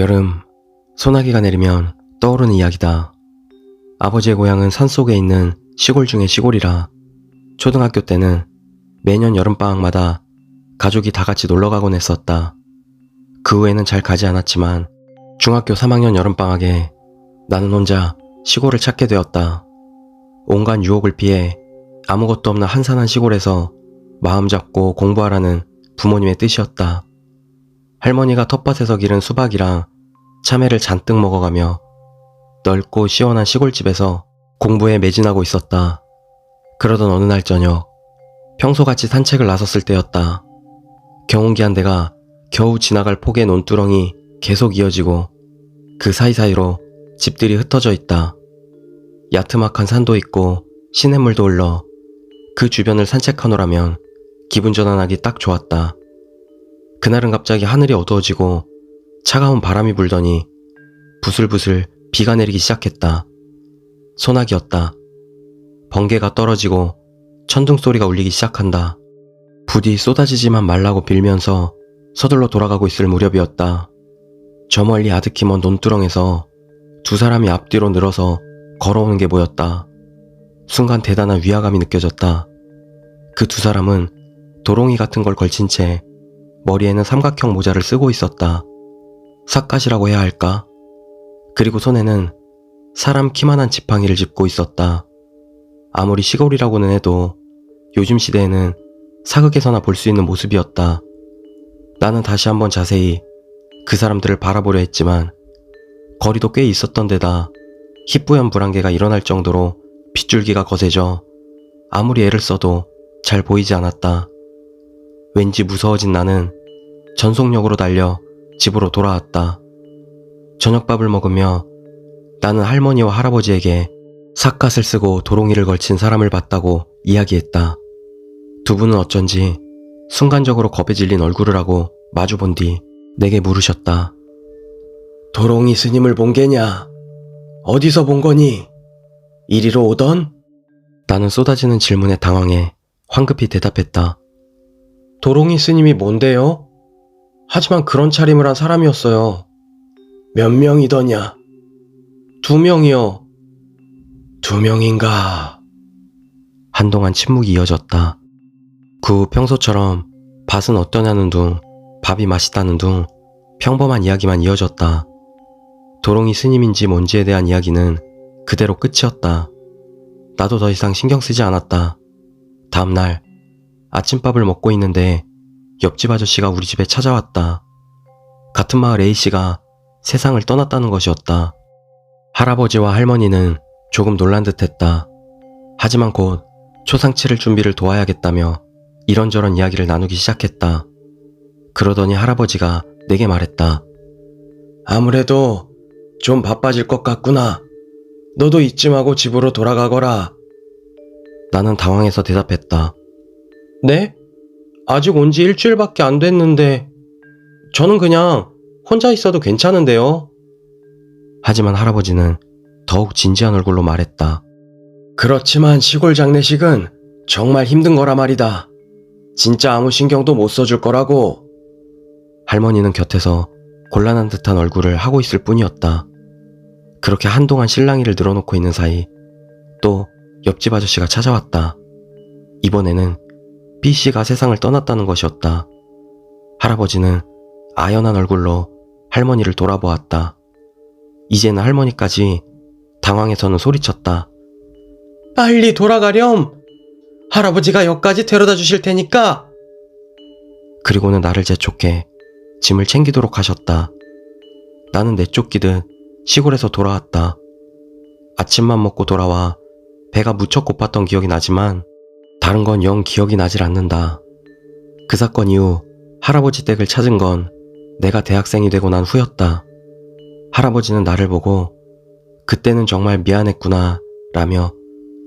여름, 소나기가 내리면 떠오르는 이야기다. 아버지의 고향은 산속에 있는 시골 중의 시골이라 초등학교 때는 매년 여름방학마다 가족이 다 같이 놀러 가곤 했었다. 그 후에는 잘 가지 않았지만 중학교 3학년 여름방학에 나는 혼자 시골을 찾게 되었다. 온갖 유혹을 피해 아무것도 없는 한산한 시골에서 마음 잡고 공부하라는 부모님의 뜻이었다. 할머니가 텃밭에서 기른 수박이랑 참외를 잔뜩 먹어가며 넓고 시원한 시골집에서 공부에 매진하고 있었다. 그러던 어느 날 저녁, 평소같이 산책을 나섰을 때였다. 경운기 한 대가 겨우 지나갈 폭의 논두렁이 계속 이어지고 그 사이사이로 집들이 흩어져 있다. 야트막한 산도 있고 시냇물도 흘러 그 주변을 산책하노라면 기분 전환하기 딱 좋았다. 그날은 갑자기 하늘이 어두워지고 차가운 바람이 불더니 부슬부슬 비가 내리기 시작했다. 소나기였다. 번개가 떨어지고 천둥 소리가 울리기 시작한다. 부디 쏟아지지만 말라고 빌면서 서둘러 돌아가고 있을 무렵이었다. 저 멀리 아득히 먼 논두렁에서 두 사람이 앞뒤로 늘어서 걸어오는 게 보였다. 순간 대단한 위화감이 느껴졌다. 그 두 사람은 도롱이 같은 걸 걸친 채 머리에는 삼각형 모자를 쓰고 있었다. 삿갓이라고 해야 할까? 그리고 손에는 사람 키만한 지팡이를 짚고 있었다. 아무리 시골이라고는 해도 요즘 시대에는 사극에서나 볼 수 있는 모습이었다. 나는 다시 한번 자세히 그 사람들을 바라보려 했지만 거리도 꽤 있었던 데다 희뿌연 불안개가 일어날 정도로 빗줄기가 거세져 아무리 애를 써도 잘 보이지 않았다. 왠지 무서워진 나는 전속력으로 달려 집으로 돌아왔다. 저녁밥을 먹으며 나는 할머니와 할아버지에게 삿갓을 쓰고 도롱이를 걸친 사람을 봤다고 이야기했다. 두 분은 어쩐지 순간적으로 겁에 질린 얼굴을 하고 마주 본 뒤 내게 물으셨다. 도롱이 스님을 본 게냐? 어디서 본 거니? 이리로 오던? 나는 쏟아지는 질문에 당황해 황급히 대답했다. 도롱이 스님이 뭔데요? 하지만 그런 차림을 한 사람이었어요. 몇 명이더냐? 두 명이요. 두 명인가? 한동안 침묵이 이어졌다. 그 후 평소처럼 밭은 어떠냐는 둥, 밥이 맛있다는 둥, 평범한 이야기만 이어졌다. 도롱이 스님인지 뭔지에 대한 이야기는 그대로 끝이었다. 나도 더 이상 신경 쓰지 않았다. 다음날 아침밥을 먹고 있는데 옆집 아저씨가 우리 집에 찾아왔다. 같은 마을 A씨가 세상을 떠났다는 것이었다. 할아버지와 할머니는 조금 놀란 듯 했다. 하지만 곧 초상치를 준비를 도와야겠다며 이런저런 이야기를 나누기 시작했다. 그러더니 할아버지가 내게 말했다. 아무래도 좀 바빠질 것 같구나. 너도 이쯤하고 집으로 돌아가거라. 나는 당황해서 대답했다. 네? 아직 온 지 일주일밖에 안 됐는데, 저는 그냥 혼자 있어도 괜찮은데요. 하지만 할아버지는 더욱 진지한 얼굴로 말했다. 그렇지만 시골 장례식은 정말 힘든 거라 말이다. 진짜 아무 신경도 못 써줄 거라고. 할머니는 곁에서 곤란한 듯한 얼굴을 하고 있을 뿐이었다. 그렇게 한동안 실랑이를 늘어놓고 있는 사이 또 옆집 아저씨가 찾아왔다. 이번에는 B씨가 세상을 떠났다는 것이었다. 할아버지는 아연한 얼굴로 할머니를 돌아보았다. 이제는 할머니까지 당황해서는 소리쳤다. 빨리 돌아가렴! 할아버지가 여기까지 데려다 주실 테니까! 그리고는 나를 재촉해 짐을 챙기도록 하셨다. 나는 내쫓기듯 시골에서 돌아왔다. 아침만 먹고 돌아와 배가 무척 고팠던 기억이 나지만 다른 건 영 기억이 나질 않는다. 그 사건 이후 할아버지 댁을 찾은 건 내가 대학생이 되고 난 후였다. 할아버지는 나를 보고 그때는 정말 미안했구나 라며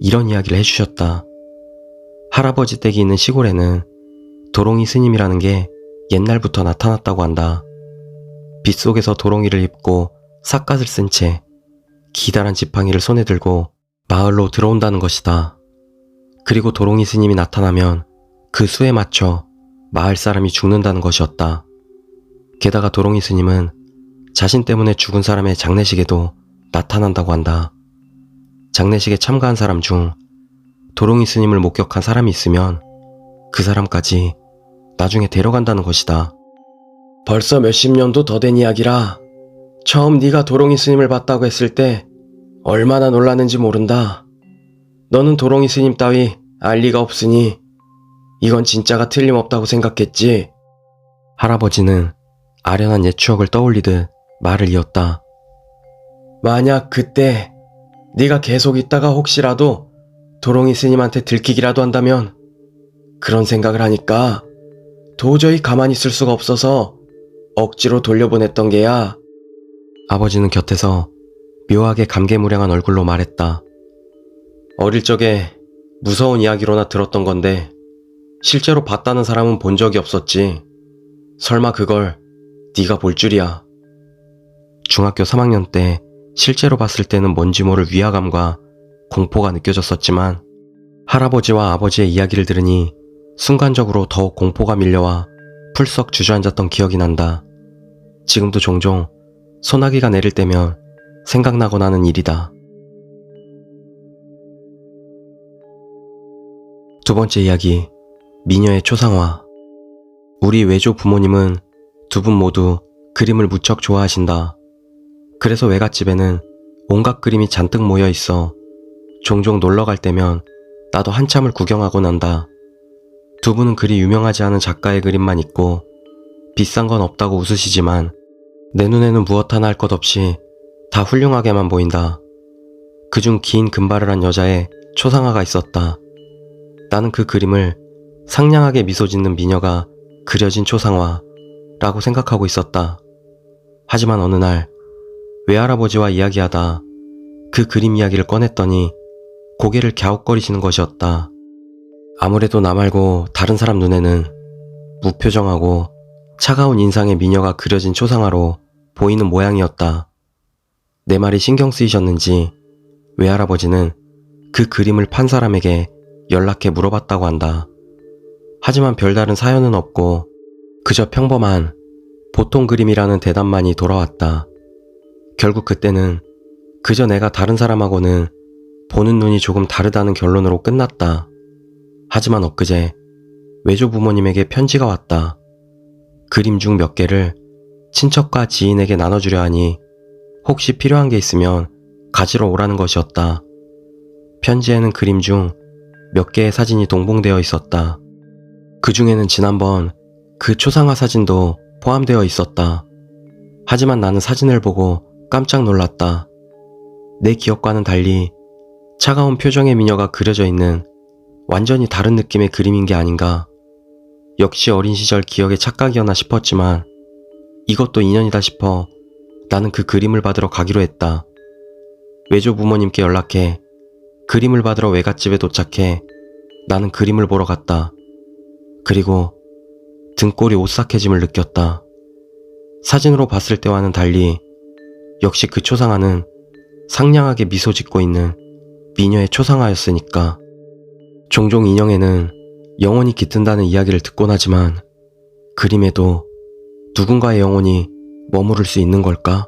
이런 이야기를 해주셨다. 할아버지 댁이 있는 시골에는 도롱이 스님이라는 게 옛날부터 나타났다고 한다. 빗속에서 도롱이를 입고 삿갓을 쓴 채 기다란 지팡이를 손에 들고 마을로 들어온다는 것이다. 그리고 도롱이 스님이 나타나면 그 수에 맞춰 마을 사람이 죽는다는 것이었다. 게다가 도롱이 스님은 자신 때문에 죽은 사람의 장례식에도 나타난다고 한다. 장례식에 참가한 사람 중 도롱이 스님을 목격한 사람이 있으면 그 사람까지 나중에 데려간다는 것이다. 벌써 몇십 년도 더 된 이야기라 처음 네가 도롱이 스님을 봤다고 했을 때 얼마나 놀랐는지 모른다. 너는 도롱이 스님 따위 알 리가 없으니 이건 진짜가 틀림없다고 생각했지. 할아버지는 아련한 옛 추억을 떠올리듯 말을 이었다. 만약 그때 네가 계속 있다가 혹시라도 도롱이 스님한테 들키기라도 한다면 그런 생각을 하니까 도저히 가만히 있을 수가 없어서 억지로 돌려보냈던 게야. 아버지는 곁에서 묘하게 감개무량한 얼굴로 말했다. 어릴 적에 무서운 이야기로나 들었던 건데 실제로 봤다는 사람은 본 적이 없었지. 설마 그걸 네가 볼 줄이야. 중학교 3학년 때 실제로 봤을 때는 뭔지 모를 위화감과 공포가 느껴졌었지만 할아버지와 아버지의 이야기를 들으니 순간적으로 더욱 공포가 밀려와 풀썩 주저앉았던 기억이 난다. 지금도 종종 소나기가 내릴 때면 생각나곤 하는 일이다. 두 번째 이야기, 미녀의 초상화. 우리 외조 부모님은 두 분 모두 그림을 무척 좋아하신다. 그래서 외갓집에는 온갖 그림이 잔뜩 모여 있어 종종 놀러 갈 때면 나도 한참을 구경하고 난다. 두 분은 그리 유명하지 않은 작가의 그림만 있고 비싼 건 없다고 웃으시지만 내 눈에는 무엇 하나 할 것 없이 다 훌륭하게만 보인다. 그중 긴 금발을 한 여자의 초상화가 있었다. 나는 그 그림을 상냥하게 미소 짓는 미녀가 그려진 초상화라고 생각하고 있었다. 하지만 어느 날 외할아버지와 이야기하다 그 그림 이야기를 꺼냈더니 고개를 갸웃거리시는 것이었다. 아무래도 나 말고 다른 사람 눈에는 무표정하고 차가운 인상의 미녀가 그려진 초상화로 보이는 모양이었다. 내 말이 신경 쓰이셨는지 외할아버지는 그 그림을 판 사람에게 연락해 물어봤다고 한다. 하지만 별다른 사연은 없고 그저 평범한 보통 그림이라는 대답만이 돌아왔다. 결국 그때는 그저 내가 다른 사람하고는 보는 눈이 조금 다르다는 결론으로 끝났다. 하지만 엊그제 외조 부모님에게 편지가 왔다. 그림 중 몇 개를 친척과 지인에게 나눠주려 하니 혹시 필요한 게 있으면 가지러 오라는 것이었다. 편지에는 그림 중 몇 개의 사진이 동봉되어 있었다. 그 중에는 지난번 그 초상화 사진도 포함되어 있었다. 하지만 나는 사진을 보고 깜짝 놀랐다. 내 기억과는 달리 차가운 표정의 미녀가 그려져 있는 완전히 다른 느낌의 그림인 게 아닌가. 역시 어린 시절 기억의 착각이었나 싶었지만 이것도 인연이다 싶어 나는 그 그림을 받으러 가기로 했다. 외조 부모님께 연락해 그림을 받으러 외갓집에 도착해 나는 그림을 보러 갔다. 그리고 등골이 오싹해짐을 느꼈다. 사진으로 봤을 때와는 달리 역시 그 초상화는 상냥하게 미소 짓고 있는 미녀의 초상화였으니까. 종종 인형에는 영혼이 깃든다는 이야기를 듣곤 하지만 그림에도 누군가의 영혼이 머무를 수 있는 걸까?